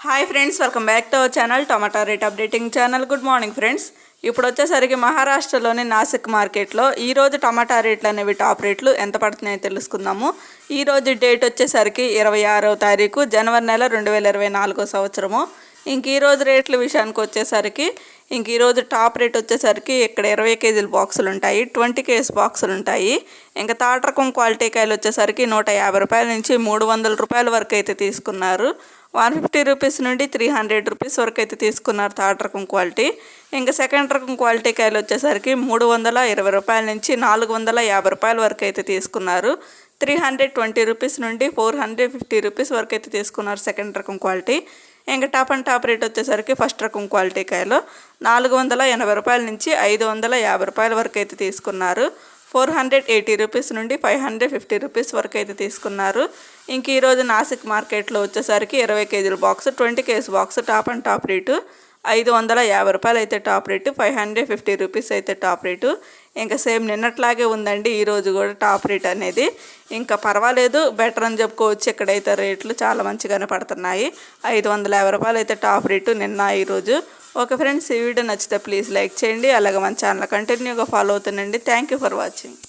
Hi friends welcome back to our channel tomato rate updating channel good morning friends ఇప్పుడు వచ్చేసరికి మహారాష్ట్రలోని నాసిక్ మార్కెట్లో ఈరోజు టమాటా రేట్లు అనేవి టాప్ రేట్లు ఎంత పడుతున్నాయో తెలుసుకుందాము. ఈ రోజు డేట్ వచ్చేసరికి ఇరవై ఆరో తారీఖు జనవరి నెల రెండు వేల ఇరవై నాలుగో సంవత్సరము. ఇంక ఈరోజు రేట్ల విషయానికి వచ్చేసరికి ఇంక ఈరోజు టాప్ రేట్ వచ్చేసరికి ఇక్కడ ఇరవై కేజీల బాక్సులు ఉంటాయి ట్వంటీ కేజీ బాక్సులు ఉంటాయి. ఇంకా తాట రకం క్వాలిటీ కాయలు వచ్చేసరికి నూట యాభై రూపాయల నుంచి మూడు వందల రూపాయల వరకు అయితే తీసుకున్నారు. వన్ ఫిఫ్టీ రూపీస్ నుండి త్రీ హండ్రెడ్ రూపీస్ వరకు అయితే తీసుకున్నారు థర్డ్ రకం క్వాలిటీ. ఇంకా సెకండ్ రకం క్వాలిటీ కాయలు వచ్చేసరికి మూడు వందల ఇరవై రూపాయల నుంచి నాలుగు వందల యాభై రూపాయల వరకు అయితే తీసుకున్నారు. త్రీ హండ్రెడ్ ట్వంటీ రూపీస్ నుండి ఫోర్ హండ్రెడ్ ఫిఫ్టీ రూపీస్ వరకు అయితే తీసుకున్నారు సెకండ్ రకం క్వాలిటీ. ఇంకా టాప్ అండ్ టాప్ రేట్ వచ్చేసరికి ఫస్ట్ రకం క్వాలిటీ కాయలు నాలుగు వందల ఎనభై రూపాయల నుంచి ఐదు వందల యాభై రూపాయల వరకు అయితే తీసుకున్నారు. ఫోర్ హండ్రెడ్ ఎయిటీ రూపీస్ నుండి ఫైవ్ హండ్రెడ్ ఫిఫ్టీ రూపీస్ వరకు అయితే తీసుకున్నారు. ఇంక ఈరోజు నాసిక్ మార్కెట్లో వచ్చేసరికి ఇరవై కేజీల box twenty KG box top and top rate. ఐదు వందల యాభై రూపాయలు అయితే top rate five hundred fifty rupees అయితే టాప్ రేటు. ఇంకా సేమ్ నిన్నట్లాగే ఉందండి ఈరోజు కూడా టాప్ రేట్ అనేది. ఇంకా పర్వాలేదు బెటర్ అని చెప్పుకోవచ్చు ఇక్కడైతే రేట్లు చాలా మంచిగానే పడుతున్నాయి. ఐదు వందల యాభై రూపాయలు అయితే టాప్ రేటు నిన్న ఈరోజు ఓకే ఫ్రెండ్స్ ఈ వీడియో నచ్చితే ప్లీజ్ లైక్ చేయండి అలాగే మన ఛానల్ కంటిన్యూగా ఫాలో అవుతుందండి థ్యాంక్ యూ ఫర్ వాచింగ్